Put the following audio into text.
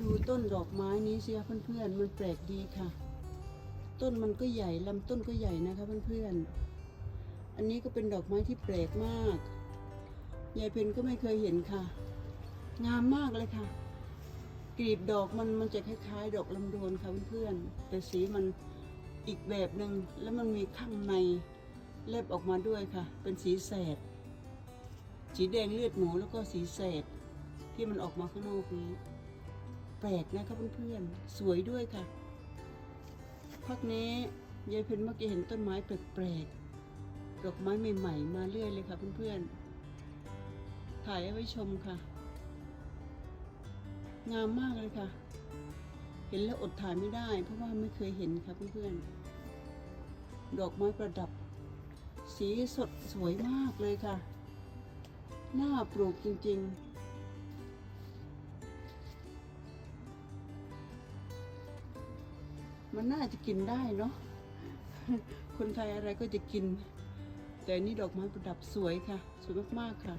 ดูต้นดอกไม้นี้สิคะเพื่อนๆ มันแปลกดีค่ะ ต้นมันก็ใหญ่ลำต้นก็ใหญ่นะคะเพื่อนๆ อันนี้ก็เป็นดอกไม้ที่แปลกมาก ยายเพนก็ไม่เคยเห็นค่ะ งามมากเลยค่ะ กลีบดอกมันมันจะคล้ายๆ ดอกลำดวนค่ะเพื่อนๆ แต่สีมันอีกแบบหนึ่งแล้วมันมีข้างในเล็บออกมาด้วยค่ะ เป็นสีแสด สีแดงเลือดหมูแล้วก็สีแสดที่มันออกมาข้างนอกนี้ แปลกนะครับเพื่อนๆ สวยด้วยค่ะพักนี้ยายเพนเมื่อกี้เห็นต้นไม้แปลกๆ ดอกไม้ใหม่ๆ มาเรื่อยเลยค่ะเพื่อนๆ ถ่ายเอาไว้ชมค่ะ งามมากเลยค่ะ เห็นแล้วอดถ่ายไม่ได้ เพราะว่าไม่เคยเห็นค่ะเพื่อนๆ ดอกไม้ประดับ สีสดสวยมากเลยค่ะ น่าปลูกจริงๆ มันน่าจะกินได้เนาะคนไทยอะไรก็จะกิน แต่นนี่ดอกไม้ประดับสวยค่ะ สวยมากๆค่ะ